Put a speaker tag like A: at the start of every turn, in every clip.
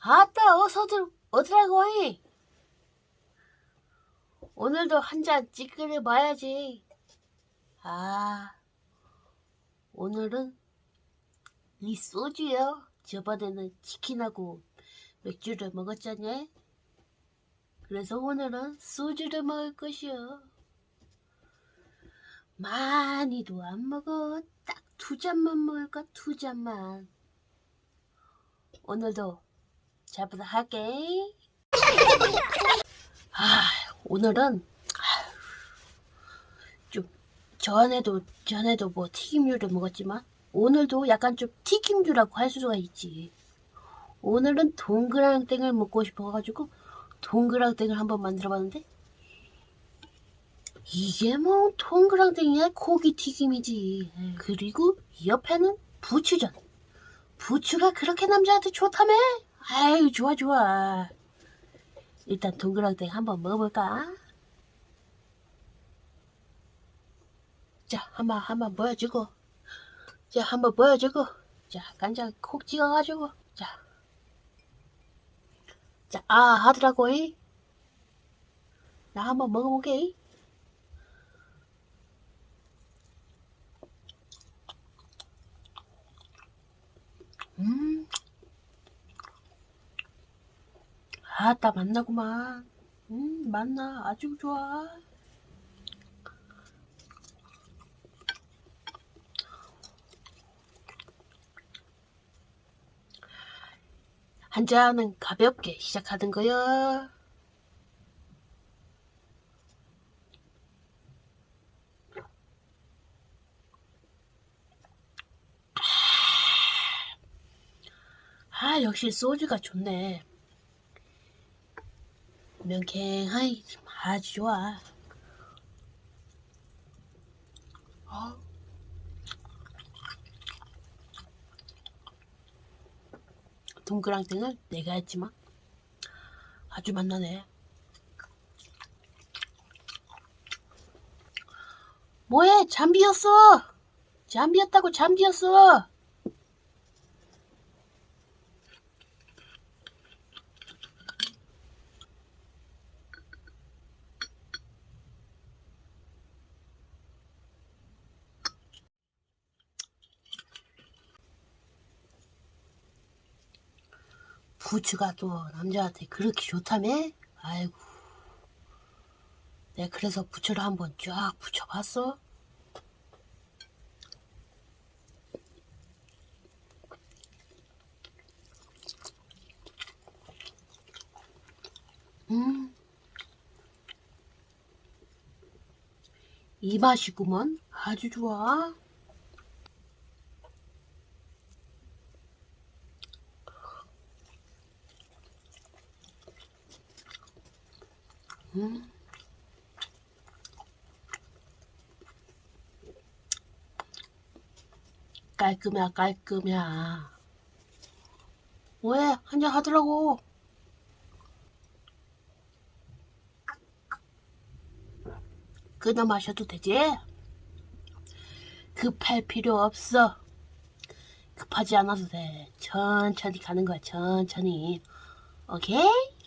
A: 아따 어서들 오더라고 이. 오늘도 한 잔 찌끄려 봐야지. 아 오늘은 이 소주요. 저번에는 치킨하고 맥주를 먹었잖냐. 그래서 오늘은 소주를 먹을 것이요. 많이도 안 먹어. 딱 두 잔만 먹을까? 두 잔만. 오늘도 잘부터 할게. 아, 오늘은 좀 전에도 전에도 뭐 튀김류를 먹었지만 오늘도 약간 좀 튀김류라고 할 수가 있지. 오늘은 동그랑땡을 먹고 싶어가지고 동그랑땡을 한번 만들어봤는데 이게 뭐 동그랑땡이야 고기 튀김이지. 그리고 옆에는 부추전. 부추가 그렇게 남자한테 좋다며? 아유 좋아 좋아. 일단 동그랑땡 한번 먹어볼까? 자 한번 한번 보여주고 자 한번 보여주고 자 간장 콕 찍어가지고 자. 자, 아, 하더라고, 이. 나 한번 먹어보게, 이. 음. 아따, 맛나구만. 음, 맛나. 아주 좋아. 한 잔은 가볍게 시작하는 거야. 아, 역시 소주가 좋네. 명쾌하이 아주 좋아. 어. 동그랑땡을 내가 했지만 아주 맛나네. 뭐해? 잠비었어. 잠비었다고 잠비었어. 부추가 또 남자한테 그렇게 좋다며? 아이고. 내가 그래서 부추를 한번 쫙 붙여봤어. 음. 이 맛이구먼. 아주 좋아. 음. 깔끔해, 깔끔해. 왜? 한잔 하더라고. 그냥 마셔도 되지? 급할 필요 없어. 급하지 않아도 돼. 천천히 가는 거야, 천천히. 오케이?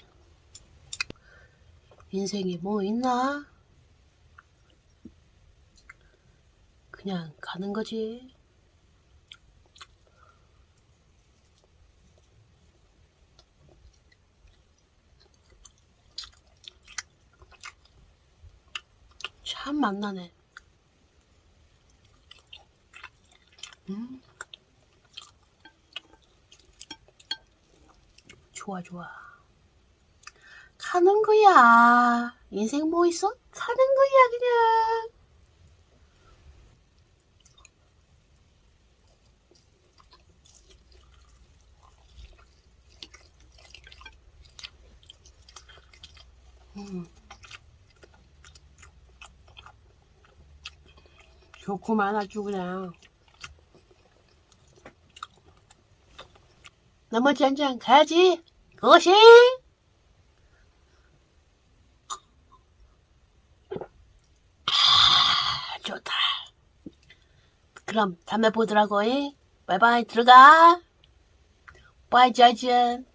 A: 인생에 뭐 있나? 그냥 가는 거지. 참 맛나네. 음. 좋아, 좋아. 가는 거야. 인생 뭐 있어? 가는 거야, 그냥. 음. 좋구만, 아주 그냥. 나머지 한잔 가야지. 그것이! 아, 좋다. 그럼 다음에 보더라고. 잉? 바이바이 들어가. 바이 짜잔.